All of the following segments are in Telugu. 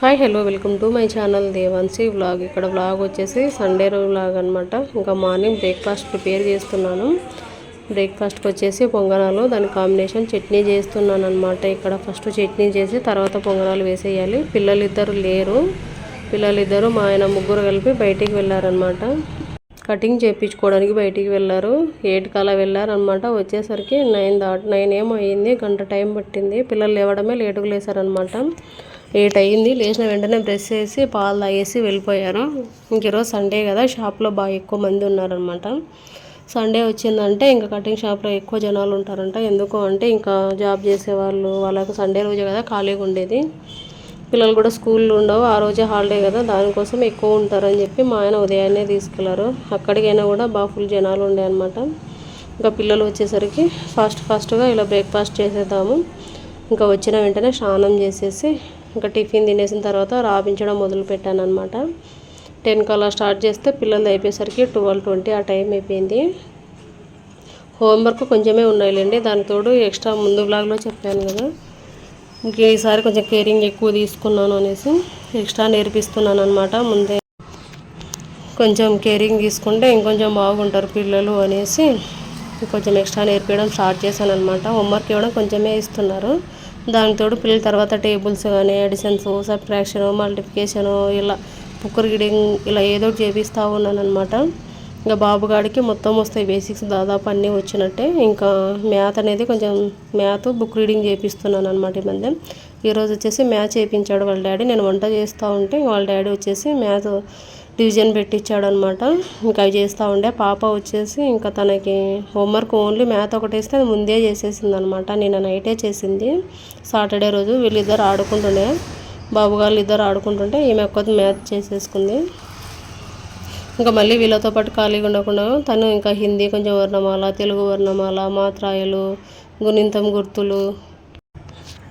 Hi hello welcome to my channel Devansi vlog. ఇక్కడ వ్లాగ్ వచ్చేసి సండే రోజు వ్లాగ్ అనమాట ఇంకా మార్నింగ్ బ్రేక్ఫాస్ట్ ప్రిపేర్ చేస్తున్నాను. బ్రేక్ఫాస్ట్కి వచ్చేసి పొంగనాలు దాని కాంబినేషన్ చట్నీ చేస్తున్నాను అనమాట ఇక్కడ ఫస్ట్ చట్నీ చేసి తర్వాత పొంగనాలు వేసేయాలి. పిల్లలు ఇద్దరు లేరు. పిల్లలు ఇద్దరు మా ఆయన ముగ్గురు కలిపి బయటికి వెళ్ళారనమాట కటింగ్ చేయించుకోవడానికి బయటికి వెళ్ళారు. ఎయిట్ కలా వెళ్ళారనమాట వచ్చేసరికి నైన్ దాట్ నైన్ ఏమో అయ్యింది గంట టైం పట్టింది. పిల్లలు లేవడమే లేటుగా లేసారనమాట ఎయిట్ అయ్యింది లేచిన వెంటనే బ్రష్ చేసి పాలు తాగేసి వెళ్ళిపోయారు ఇంక ఈరోజు సండే కదా షాప్లో బాగా ఎక్కువ మంది ఉన్నారనమాట సండే వచ్చిందంటే ఇంకా కటింగ్ షాప్లో ఎక్కువ జనాలు ఉంటారంట. ఎందుకు అంటే ఇంకా జాబ్ చేసేవాళ్ళు వాళ్ళకు సండే రోజే కదా ఖాళీగా ఉండేది. పిల్లలు కూడా స్కూల్లో ఉండవు. ఆ రోజే హాలిడే కదా దానికోసం ఎక్కువ ఉంటారని చెప్పి మా ఆయన ఉదయాన్నే తీసుకెళ్ళారు. అక్కడికైనా కూడా బాగా ఫుల్ జనాలు ఉండే అనమాట ఇంకా పిల్లలు వచ్చేసరికి ఫాస్ట్ ఫాస్ట్గా ఇలా బ్రేక్ఫాస్ట్ చేసేద్దాము. ఇంకా వచ్చిన వెంటనే స్నానం చేసేసి ఇంకా టిఫిన్ తినేసిన తర్వాత రాపించడం మొదలుపెట్టాను అనమాట టెన్ కల్లా స్టార్ట్ చేస్తే పిల్లలు అయిపోయేసరికి ట్వెల్వ్ ట్వంటీ ఆ టైం అయిపోయింది. హోంవర్క్ కొంచెమే ఉన్నాయిలేండి. దానితోడు ఎక్స్ట్రా ముందు బ్లాగ్లో చెప్పాను కదా. ఇంక ఈసారి కొంచెం కేరింగ్ ఎక్కువ తీసుకున్నాను అనేసి ఎక్స్ట్రా నేర్పిస్తున్నాను అనమాట ముందే కొంచెం కేరింగ్ తీసుకుంటే ఇంకొంచెం బాగుంటారు పిల్లలు అనేసి కొంచెం ఎక్స్ట్రా నేర్పించడం స్టార్ట్ చేశాను అనమాట హోంవర్క్ ఇవ్వడం కొంచెమే ఇస్తున్నారు. దానితోడు పిల్లల తర్వాత టేబుల్స్ కానీ అడిషన్స్ సబ్ట్రాక్షన్ మల్టిఫికేషను ఇలా బుక్ రీడింగ్ ఇలా ఏదో చేపిస్తూ ఉన్నాను అనమాట ఇంకా బాబుగాడికి మొత్తం వస్తాయి బేసిక్స్. దాదాపు అన్నీ వచ్చినట్టే. ఇంకా మ్యాథ్ అనేది కొంచెం మ్యాథ్ బుక్ రీడింగ్ చేపిస్తున్నాను అనమాట ఈ మధ్య. ఈరోజు వచ్చేసి మ్యాథ్ చేయించాడు వాళ్ళ డాడీ. నేను వంట చేస్తూ ఉంటే వాళ్ళ డాడీ వచ్చేసి మ్యాథ్ డివిజన్ పెట్టించాడు అనమాట ఇంకా అవి చేస్తూ ఉండే. పాప వచ్చేసి ఇంకా తనకి హోంవర్క్ ఓన్లీ మ్యాథ్ ఒకటి వేస్తే అది ముందే చేసేసింది అనమాట నేను నైటే చేసింది. సాటర్డే రోజు వీళ్ళిద్దరు ఆడుకుంటుండే. బాబు గారు ఇద్దరు ఆడుకుంటుంటే ఈమె ఒక్కది మ్యాథ్ చేసేసుకుంది. ఇంకా మళ్ళీ వీళ్ళతో పాటు ఖాళీగా ఉండకుండా తను ఇంకా హిందీ కొంచెం వర్ణమాల తెలుగు వర్ణమాల మాత్రాయలు గుణింతం గుర్తులు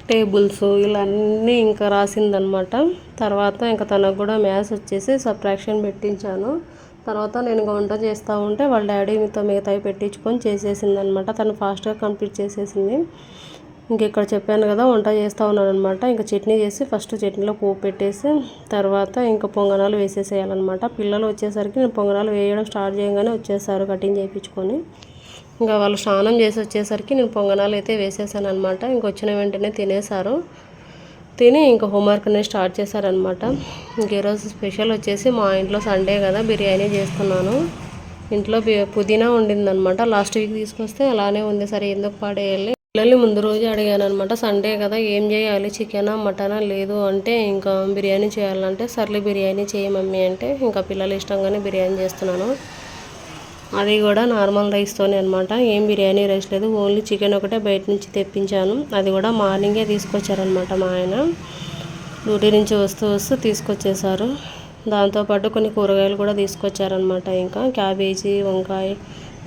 టేబుల్స్ ఇలా అన్నీ ఇంకా రాసిందనమాట. తర్వాత ఇంకా తనకు కూడా మ్యాథ్స్ వచ్చేసి సబ్ట్రాక్షన్ పెట్టించాను. తర్వాత నేను వంట చేస్తూ ఉంటే వాళ్ళ డాడీ మీతో మిగతావి పెట్టించుకొని చేసేసింది అనమాట తను ఫాస్ట్గా కంప్లీట్ చేసేసింది. ఇంక ఇక్కడ చెప్పాను కదా వంట చేస్తూ ఉన్నాను అనమాట ఇంకా చట్నీ చేసి ఫస్ట్ చట్నీలో పోపు పెట్టేసి తర్వాత ఇంకా పొంగనాలు వేసేసేయాలన్నమాట పిల్లలు వచ్చేసరికి నేను పొంగనాలు వేయడం స్టార్ట్ చేయగానే వచ్చేసారు కటింగ్ చేయించుకొని. ఇంకా వాళ్ళు స్నానం చేసి వచ్చేసరికి నేను పొంగనాలు అయితే వేసేసాను అనమాట ఇంకొచ్చిన వెంటనే తినేసారు తిని ఇంకా హోంవర్క్ అనేది స్టార్ట్ చేశారనమాట ఇంక ఈరోజు స్పెషల్ వచ్చేసి మా ఇంట్లో సండే కదా బిర్యానీ చేస్తున్నాను. ఇంట్లో పుదీనా ఉండిందనమాట లాస్ట్ వీక్ తీసుకొస్తే అలానే ఉంది. సరే ఎందుకు పాడేయాలి? పిల్లల్ని ముందు రోజు అడిగాను అనమాట సండే కదా ఏం చేయాలి? చికెనా మటనా? లేదు అంటే ఇంకా బిర్యానీ చేయాలంటే సర్లే బిర్యానీ చేయి మమ్మీ అంటే ఇంకా పిల్లలు ఇష్టంగానే బిర్యానీ చేస్తున్నాను. అది కూడా నార్మల్ రైస్తోనే అనమాట ఏం బిర్యానీ రైస్ లేదు. ఓన్లీ చికెన్ ఒకటే బయట నుంచి తెప్పించాను. అది కూడా మార్నింగే తీసుకొచ్చారనమాట మా ఆయన. డ్యూటీ నుంచి వస్తూ వస్తూ తీసుకొచ్చేసారు. దాంతోపాటు కొన్ని కూరగాయలు కూడా తీసుకొచ్చారనమాట ఇంకా. క్యాబేజీ వంకాయ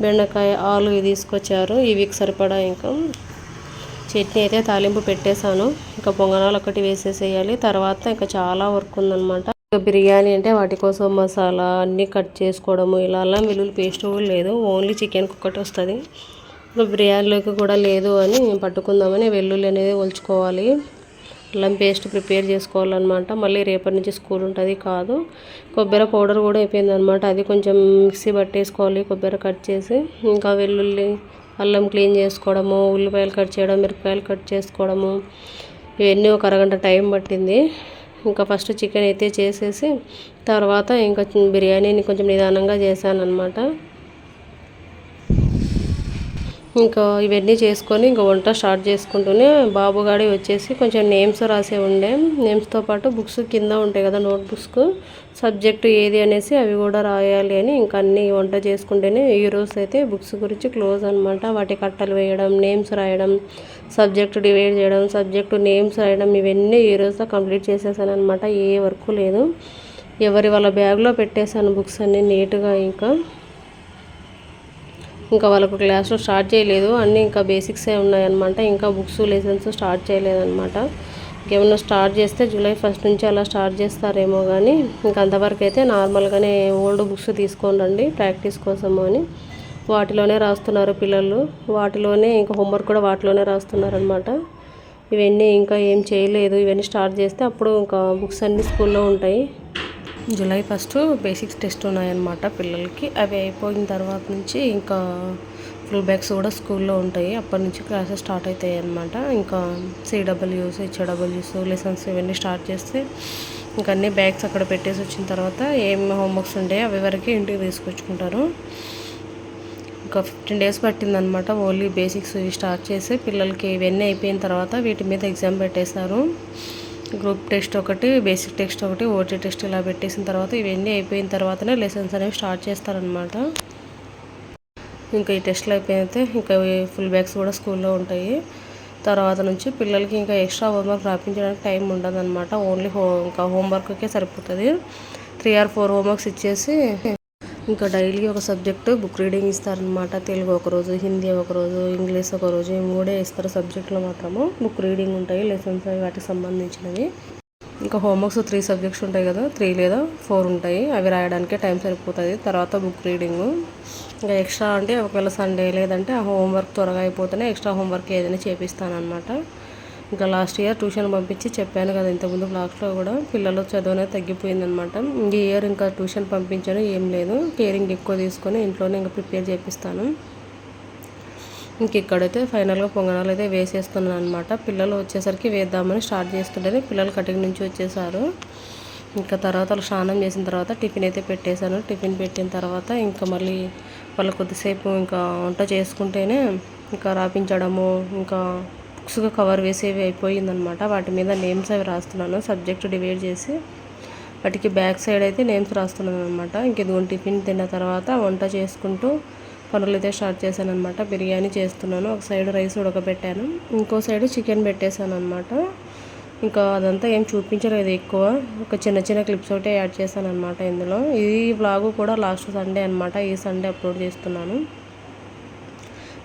బెండకాయ ఆలు తీసుకొచ్చారు. ఈ వీక్ సరిపడా ఇంకా. చట్నీ అయితే తాలింపు పెట్టేశాను. ఇంకా పొంగనాలు ఒకటి వేసేసేయాలి. తర్వాత ఇంకా చాలా వర్క్ ఉందనమాట బిర్యానీ అంటే వాటి కోసం మసాలా అన్నీ కట్ చేసుకోవడము ఇలా అల్లం వెల్లుల్లి పేస్ట్ కూడా లేదు. ఓన్లీ చికెన్కి ఒకటి వస్తుంది. బిర్యానీలోకి కూడా లేదు అని పట్టుకుందామని వెల్లుల్లి అనేది ఒలుచుకోవాలి. అల్లం పేస్ట్ ప్రిపేర్ చేసుకోవాలన్నమాట. మళ్ళీ రేపటి నుంచి స్కూల్ ఉంటుంది కాదు. కొబ్బరి పౌడర్ కూడా అయిపోయింది అనమాట అది కొంచెం మిక్సీ పట్టేసుకోవాలి కొబ్బరి కట్ చేసి. ఇంకా వెల్లుల్లి అల్లం క్లీన్ చేసుకోవడము ఉల్లిపాయలు కట్ చేయడం మిరపకాయలు కట్ చేసుకోవడము ఇవన్నీ ఒక అరగంట టైం పట్టింది. ఇంకా ఫస్ట్ చికెన్ అయితే చేసేసి తర్వాత ఇంకా బిర్యానీని కొంచెం నిదానంగా చేశాను అనమాట ఇంకా ఇవన్నీ చేసుకొని ఇంకా వంట స్టార్ట్ చేసుకుంటూనే బాబుగాడి వచ్చేసి కొంచెం నేమ్స్ రాసే ఉండే. నేమ్స్తో పాటు బుక్స్ కింద ఉంటాయి కదా నోట్ బుక్స్ సబ్జెక్టు ఏది అనేసి అవి కూడా రాయాలి అని ఇంకా అన్నీ వంట చేసుకుంటేనే ఈ రోజు అయితే బుక్స్ గురించి క్లోజ్ అనమాట వాటి కట్టలు వేయడం నేమ్స్ రాయడం సబ్జెక్ట్ డివైడ్ చేయడం సబ్జెక్టు నేమ్స్ రాయడం ఇవన్నీ ఈ రోజుతో కంప్లీట్ చేసేసాను అనమాట ఏ వర్క్ లేదు. ఎవరి వాళ్ళ బ్యాగ్లో పెట్టేశాను బుక్స్ అన్నీ నీట్గా ఇంకా. ఇంకా వాళ్ళకు క్లాసులు స్టార్ట్ చేయలేదు. అన్నీ ఇంకా బేసిక్సే ఉన్నాయన్నమాట. ఇంకా బుక్స్ లెసన్స్ స్టార్ట్ చేయలేదన్నమాట. ఇంకేమన్నా స్టార్ట్ చేస్తే జూలై ఫస్ట్ నుంచి అలా స్టార్ట్ చేస్తారేమో కానీ ఇంకా అంతవరకు అయితే నార్మల్గానే ఓల్డ్ బుక్స్ తీసుకొని రండి ప్రాక్టీస్ కోసము అని. వాటిలోనే రాస్తున్నారు పిల్లలు. వాటిలోనే ఇంకా హోంవర్క్ కూడా వాటిలోనే రాస్తున్నారనమాట ఇవన్నీ ఇంకా ఏం చేయలేదు. ఇవన్నీ స్టార్ట్ చేస్తే అప్పుడు ఇంకా బుక్స్ అన్నీ స్కూల్లో ఉంటాయి. జూలై ఫస్ట్ బేసిక్స్ టెస్ట్ ఉన్నాయన్నమాట పిల్లలకి. అవి అయిపోయిన తర్వాత నుంచి ఇంకా ఫుల్ బ్యాగ్స్ కూడా స్కూల్లో ఉంటాయి. అప్పటి నుంచి క్లాసెస్ స్టార్ట్ అవుతాయి అనమాట ఇంకా సిడబ్ల్యూస్ హెచ్డబ్ల్యూస్ లెసన్స్ ఇవన్నీ స్టార్ట్ చేస్తే ఇంకా అన్ని బ్యాగ్స్ అక్కడ పెట్టేసి వచ్చిన తర్వాత ఏం హోంవర్క్స్ ఉంటాయో అవి వరకే ఇంటికి తీసుకొచ్చుకుంటారు. ఇంకా ఫిఫ్టీన్ డేస్ పట్టిందనమాట ఓన్లీ బేసిక్స్ స్టార్ట్ చేసి పిల్లలకి ఇవన్నీ అయిపోయిన తర్వాత వీటి మీద ఎగ్జామ్ పెట్టేశారు. గ్రూప్ టెస్ట్ ఒకటి బేసిక్ టెస్ట్ ఒకటి ఓటీ టెస్ట్ ఇలా పెట్టేసిన తర్వాత ఇవన్నీ అయిపోయిన తర్వాతనే లెసన్స్ అనేవి స్టార్ట్ చేస్తారనమాట ఇంకా ఈ టెస్ట్లు అయిపోయితే ఇంకా ఫుల్ బ్యాగ్స్ కూడా స్కూల్లో ఉంటాయి. తర్వాత నుంచి పిల్లలకి ఇంకా ఎక్స్ట్రా హోంవర్క్ రాపించడానికి టైం ఉండదన్నమాట. ఓన్లీ హో ఇంకా హోంవర్క్కే సరిపోతుంది. త్రీ ఆర్ ఫోర్ హోంవర్క్స్ ఇచ్చేసి ఇంకా డైలీ ఒక సబ్జెక్టు బుక్ రీడింగ్ ఇస్తారనమాట తెలుగు ఒకరోజు హిందీ ఒకరోజు ఇంగ్లీష్ ఒకరోజు ఈ మూడే ఇస్తారు సబ్జెక్టులో మాత్రము. బుక్ రీడింగ్ ఉంటాయి లెసన్స్ అవి వాటికి సంబంధించినవి. ఇంకా హోంవర్క్స్ త్రీ సబ్జెక్ట్స్ ఉంటాయి కదా త్రీ లేదా ఫోర్ ఉంటాయి. అవి రాయడానికే టైం సరిపోతుంది. తర్వాత బుక్ రీడింగ్. ఇంకా ఎక్స్ట్రా అంటే ఒకవేళ సండే లేదంటే ఆ హోంవర్క్ త్వరగా అయిపోతేనే ఎక్స్ట్రా హోంవర్క్ ఏదైనా చేపిస్తాను అనమాట ఇంకా లాస్ట్ ఇయర్ ట్యూషన్ పంపించి చెప్పాను కదా ఇంతకుముందు బ్లాక్స్లో కూడా పిల్లలు చదువు అనేది తగ్గిపోయిందనమాట ఈ ఇయర్ ఇంకా ట్యూషన్ పంపించాను ఏం లేదు. కేరింగ్ ఎక్కువ తీసుకొని ఇంట్లోనే ఇంకా ప్రిపేర్ చేపిస్తాను. ఇంక ఇక్కడైతే ఫైనల్గా పొంగనాలు అయితే వేసేస్తున్నాను అనమాట పిల్లలు వచ్చేసరికి వేద్దామని స్టార్ట్ చేస్తుంటేనే పిల్లలు కటింగ్ నుంచి వచ్చేసారు. ఇంకా తర్వాత వాళ్ళు స్నానం చేసిన తర్వాత టిఫిన్ అయితే పెట్టేశాను. టిఫిన్ పెట్టిన తర్వాత ఇంకా మళ్ళీ వాళ్ళు కొద్దిసేపు ఇంకా వంట చేసుకుంటేనే ఇంకా రాపించడము ఇంకా బుక్స్గా కవర్ వేసేవి అయిపోయిందనమాట వాటి మీద నేమ్స్ అవి రాస్తున్నాను. సబ్జెక్ట్ డివైడ్ చేసి వాటికి బ్యాక్ సైడ్ అయితే నేమ్స్ రాస్తున్నాను అనమాట ఇంకెదిగో టిఫిన్ తిన్న తర్వాత వంట చేసుకుంటూ పనులు అయితే స్టార్ట్ చేశాను అనమాట బిర్యానీ చేస్తున్నాను. ఒక సైడ్ రైస్ ఉడకబెట్టాను. ఇంకో సైడ్ చికెన్ పెట్టేశాను అనమాట ఇంకా అదంతా ఏం చూపించలేదు ఎక్కువ. ఒక చిన్న చిన్న క్లిప్స్ ఒకటే యాడ్ చేశాను అనమాట ఇందులో. ఈ బ్లాగు కూడా లాస్ట్ సండే అనమాట ఈ సండే అప్లోడ్ చేస్తున్నాను.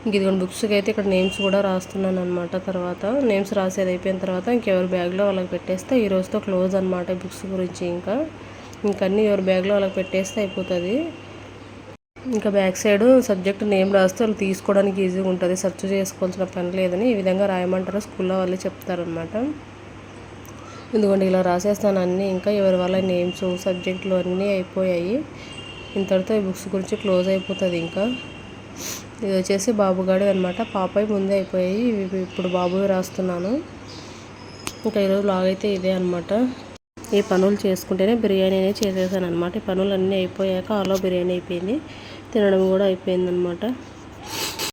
ఇంక ఇదిగోండి బుక్స్కి అయితే ఇక్కడ నేమ్స్ కూడా రాస్తున్నాను అనమాట తర్వాత నేమ్స్ రాసేది అయిపోయిన తర్వాత ఇంకెవరి బ్యాగ్లో వాళ్ళకి పెట్టేస్తే ఈ రోజుతో క్లోజ్ అనమాట బుక్స్ గురించి ఇంకా. ఇంకన్నీ ఎవరి బ్యాగ్లో వాళ్ళకి పెట్టేస్తే అయిపోతుంది. ఇంకా బ్యాక్ సైడ్ సబ్జెక్ట్ నేమ్ రాస్తే వాళ్ళు తీసుకోవడానికి ఈజీగా ఉంటుంది. సెర్చ్ చేసుకోవాల్సిన పని లేదని ఈ విధంగా రాయమంటారు స్కూల్లో వాళ్ళు చెప్తారనమాట ఎందుకంటే ఇలా రాసేస్తాను అన్నీ. ఇంకా ఎవరి వాళ్ళ నేమ్స్ సబ్జెక్టులు అన్నీ అయిపోయాయి. ఇంతటితో ఈ బుక్స్ గురించి క్లోజ్ అయిపోతుంది ఇంకా. ఇది వచ్చేసి బాబుగాడు అనమాట పాపయ్య ముందే అయిపోయాయి. ఇప్పుడు బాబు రాస్తున్నాను. ఇంకా ఈరోజు అయితే ఇదే అనమాట ఈ పనులు చేసుకుంటేనే బిర్యానీ అనేది చేసేసాను అనమాట ఈ పనులు అన్నీ అయిపోయాక ఆలో బిర్యానీ అయిపోయింది. తినడం కూడా అయిపోయింది అనమాట